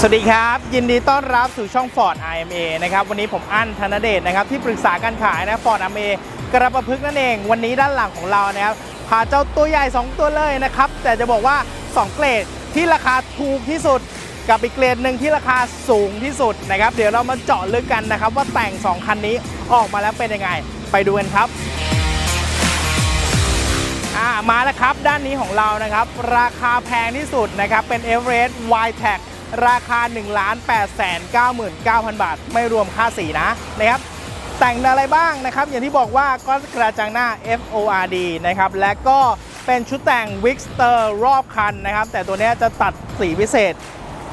สวัสดีครับ ยินดีต้อนรับสู่ช่อง Ford IMA นะครับวันนี้ผมอั้นธนเดชนะครับที่ปรึกษาการขายนะ Ford IMA กระประพฤกนั่นเอง วันนี้ด้านหลังของเรานะครับพาเจ้าตัวใหญ่ 2 ตัวเลยนะครับ แต่จะบอกว่า 2 เกรดที่ราคาถูกที่สุด กับอีกเกรดหนึ่งที่ราคาสูงที่สุดนะครับ เดี๋ยวเรามาเจาะลึกกันนะครับ ว่าแต่ง 2 คันนี้ออกมาแล้วเป็นยังไง ไปดูกันครับอ่ามาแล้วครับด้านนี้ของเรานะครับ ราคาแพงที่สุดนะครับเป็น Everest y t e c ราคา 1 8 9 9 0 0 0 บาท ไม่รวมค่าสีนะนะครับ แต่งอะไรบ้างนะครับ อย่างที่บอกว่าก็กระจังหน้า FORD นะครับ และก็เป็นชุดแต่ง w i x t e r รอบคันนะครับ แต่ตัวนี้จะตัดสีพิเศษ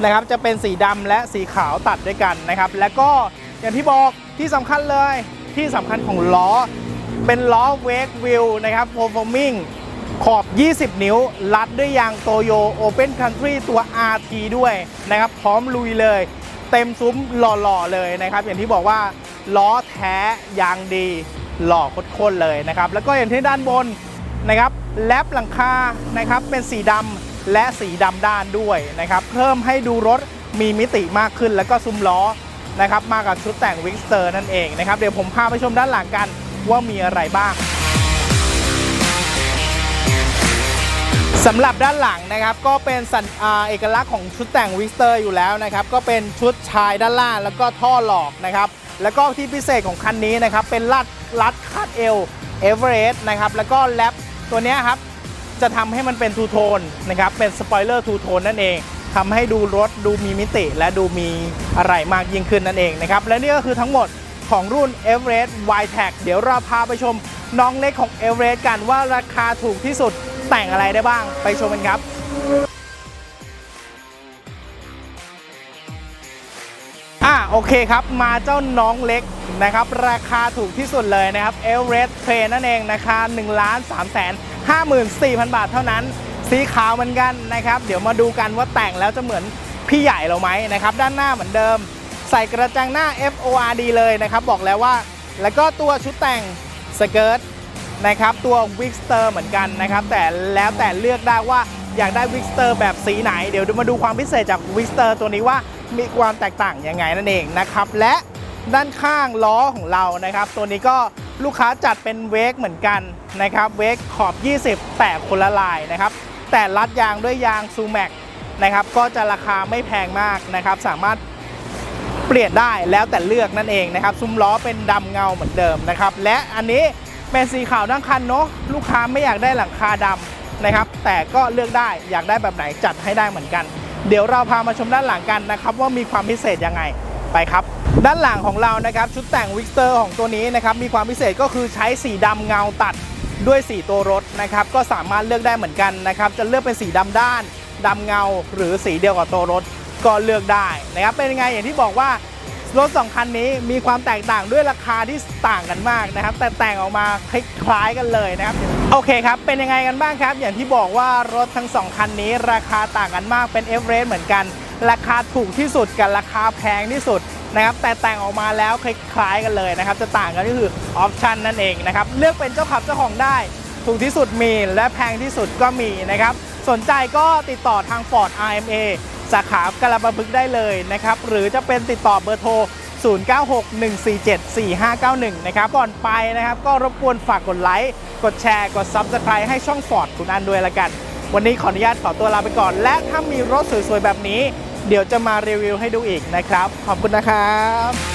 นะครับ จะเป็นสีดำและสีขาวตัดด้วยกันนะครับ แล้วก็อย่างที่บอกที่สำคัญเลยที่สำคัญของล้อ เป็นล้อเวกวิลนะครับ performing ขอบ 20 นิ้ว รัดด้วยยางโตโย Open Country ตัว RT ด้วยนะครับ พร้อมลุยเลย เต็มซุ้มหล่อๆเลยนะครับ อย่างที่บอกว่าล้อแท้ยางดีหล่อโคตรเลยนะครับ แล้วก็อย่างที่ด้านบนนะครับแลปหลังคานะครับเป็นสีดำและสีดำด้านด้วยนะครับ เพิ่มให้ดูรถมีมิติมากขึ้นแล้วก็ซุ้มล้อนะครับมากับชุดแต่งวิกสเตอร์นั่นเองนะครับ เดี๋ยวผมพาไปชมด้านหลังกันว่ามีอะไรบ้าง สำหรับด้านหลังนะครับก็เป็นสัญเอกลักษณ์ของชุดแต่งวิกเตอร์อยู่แล้วนะครับก็เป็นชุดชายด้านล่างแล้วก็ท่อหลอกนะครับแล้วก็ที่พิเศษของคันนี้นะครับเป็นลัดลัดคาดเอลเอเวอเรสต์นะครับแล้วก็แรปตัวนี้ครับจะทำให้มันเป็นทูโทนนะครับเป็นสปอยเลอร์ทูโทนนั่นเองทำให้ดูรถดูมีมิติ และดูมีอะไรมากยิ่งขึ้นนั่นเองนะครับและนี่ก็คือทั้งหมดของรุ่น e v e r e s t y t e c เดี๋ยวเราพาไปชมน้องเล็กของ e v e r e s t กันว่าราคาถูกที่สุด แต่งอะไรได้บ้างไปชมกันครับอะโอเคครับมาเจ้าน้องเล็กนะครับ ราคาถูกที่สุดเลยนะครับเอลเรสเทรนนั่นเองนะคะ1 3 5 4 0 0 0 บาทเท่านั้น สีขาวเหมือนกันนะครับ เดี๋ยวมาดูกันว่าแต่งแล้วจะเหมือนพี่ใหญ่เราไหมนะครับ ด้านหน้าเหมือนเดิม ใส่กระจังหน้า FORD เลยนะครับ บอกแล้วว่า แล้วก็ตัวชุดแต่งสเกิร์ต นะครับตัววิกสเตอร์เหมือนกันนะครับแต่แล้วแต่เลือกได้ว่าอยากได้วิกสเตอร์แบบสีไหน เดี๋ยวมาดูความพิเศษจากวิกสเตอร์ตัวนี้ว่ามีความแตกต่างยังไงนั่นเองนะครับและด้านข้างล้อของเรานะครับ ตัวนี้ก็ลูกค้าจัดเป็นเวกเหมือนกันนะครับเวกขอบ 20 แต่คนละลายนะครับแต่รัดยางด้วยยางซูแม็กนะครับก็จะราคาไม่แพงมากนะครับ สามารถเปลี่ยนได้แล้วแต่เลือกนั่นเองนะครับ ซุ้มล้อเป็นดำเงาเหมือนเดิมนะครับ และอันนี้ เป็นสีขาวทั้งคันเนาะลูกค้าไม่อยากได้หลังคาดำนะครับ แต่ก็เลือกได้อยากได้แบบไหนจัดให้ได้เหมือนกัน เดี๋ยวเราพามาชมด้านหลังกันนะครับ ว่ามีความพิเศษยังไงไปครับ ด้านหลังของเรานะครับ ชุดแต่งวิกเตอร์ของตัวนี้นะครับมีความพิเศษก็คือใช้สีดำเงาตัดด้วยสีตัวรถนะครับก็สามารถเลือกได้เหมือนกันนะครับจะเลือกเป็นสีดำด้านดำเงา หรือสีเดียวกับตัวรถก็เลือกได้นะครับเป็นยังไงอย่างที่บอกว่า รถสองคันนี้มีความแตกต่างด้วยราคาที่ต่างกันมากนะครับ แต่แต่งออกมาคล้ายๆกันเลยนะครับ โอเคครับ เป็นยังไงกันบ้างครับ อย่างที่บอกว่ารถทั้งสองคันนี้ ราคาต่างกันมากเป็นเอ r เรสเหมือนกัน ราคาถูกที่สุดกับราคาแพงที่สุดนะครับแต่แต่งออกมาแล้วคล้ายๆกันเลยนะครับ จะต่างกันก็คือออปชันนั่นเองนะครับ เลือกเป็นเจ้าขับเจ้าของได้ ถูกที่สุดมีและแพงที่สุดก็มีนะครับ สนใจก็ติดต่อทาง Ford RMA สาขากระบะบึกได้เลยนะครับ หรือจะเป็นติดต่อเบอร์โทร 0961474591 นะครับ ก่อนไปนะครับ ก็รบกวนฝากกดไลค์ กดแชร์ กด Subscribe ให้ช่องฟอร์ดคุณอันด้วยละกัน วันนี้ขออนุญาตขอตัวลาไปก่อน และถ้ามีรถสวยๆ แบบนี้ เดี๋ยวจะมารีวิวให้ดูอีกนะครับ ขอบคุณนะครับ